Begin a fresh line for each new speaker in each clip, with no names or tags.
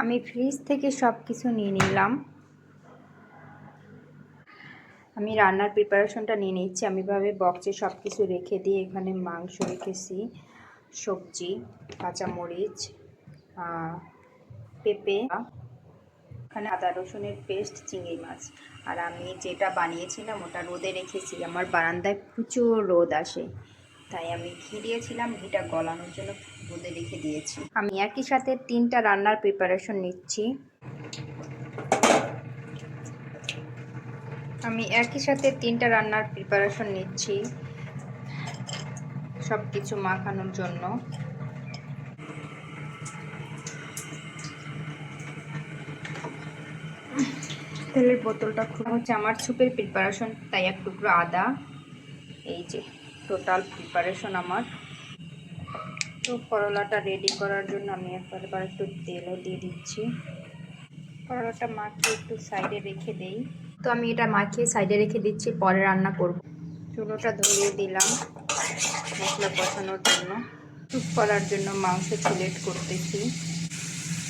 আমি ফ্রিজ থেকে সব কিছু নিয়ে নিলাম। আমি রান্নার প্রিপারেশনটা নিয়ে নিচ্ছি। আমি ভাবে বক্সে সব কিছু রেখে দিয়ে এখানে মাংস রেখেছি, সবজি, কাঁচামরিচ পেঁপে, এখানে আদা রসুনের পেস্ট চিংড়ি মাছ। আর আমি যেটা বানিয়েছিলাম ওটা রোদে রেখেছি। আমার বারান্দায় প্রচুর রোদ আসে। তাই আমি ঘি দিয়েছিলাম। ঘিটা গলানোর জন্য রোদে রেখে দিয়েছি। আমি একই সাথে তিনটা রান্নার প্রিপারেশন নিচ্ছি। আমি একই সাথে তিনটা রান্নার প্রিপারেশন নিচ্ছি সব কিছু মাখানোর জন্য। তেলের বোতলটা খুব হচ্ছে আমার সুপের প্রিপারেশন তাই এক টুকরো আদা। এই যে টোটাল প্রিপারেশন আমার। তো করলাটা রেডি করার জন্য আমি একবার একটু তেলও দিয়ে দিচ্ছি। করলাটা মাখিয়ে একটু সাইডে রেখে দেই। তো আমি এটা মাখিয়ে সাইডে রেখে দিচ্ছি, পরে রান্না করব। চুলোটা ধরিয়ে দিলাম মশলা কষানোর জন্য। স্যুপ করার জন্য মাংস সিলেক্ট করতেছি।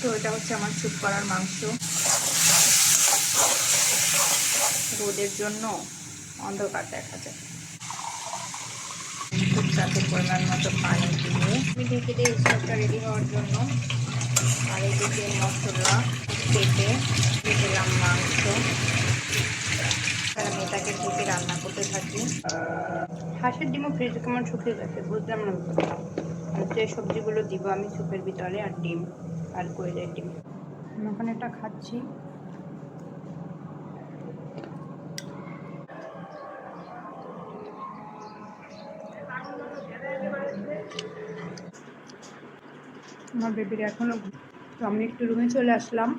তো এটা হচ্ছে আমার স্যুপ করার মাংস। রোদের জন্য অন্ধকার দেখা যায় সাথে পরিমাণ মতো পানি দিয়ে আমি ঢেকে দিয়ে রেডি হওয়ার জন্য। আর এদিকে মশলা কেটে দিলাম মাংস। আমি এটাকে ঢেকে রান্না করতে থাকি। হাঁসের ডিমও ফ্রিজে কেমন শুকিয়ে গেছে বুঝলাম না। যে সবজিগুলো দিব আমি স্যুপের ভিতরে আর ডিম, আর কোয়েলের ডিম। ওখানে এটা খাচ্ছি। আমার বেবির এখনও আমি একটু রুমে চলে আসলাম।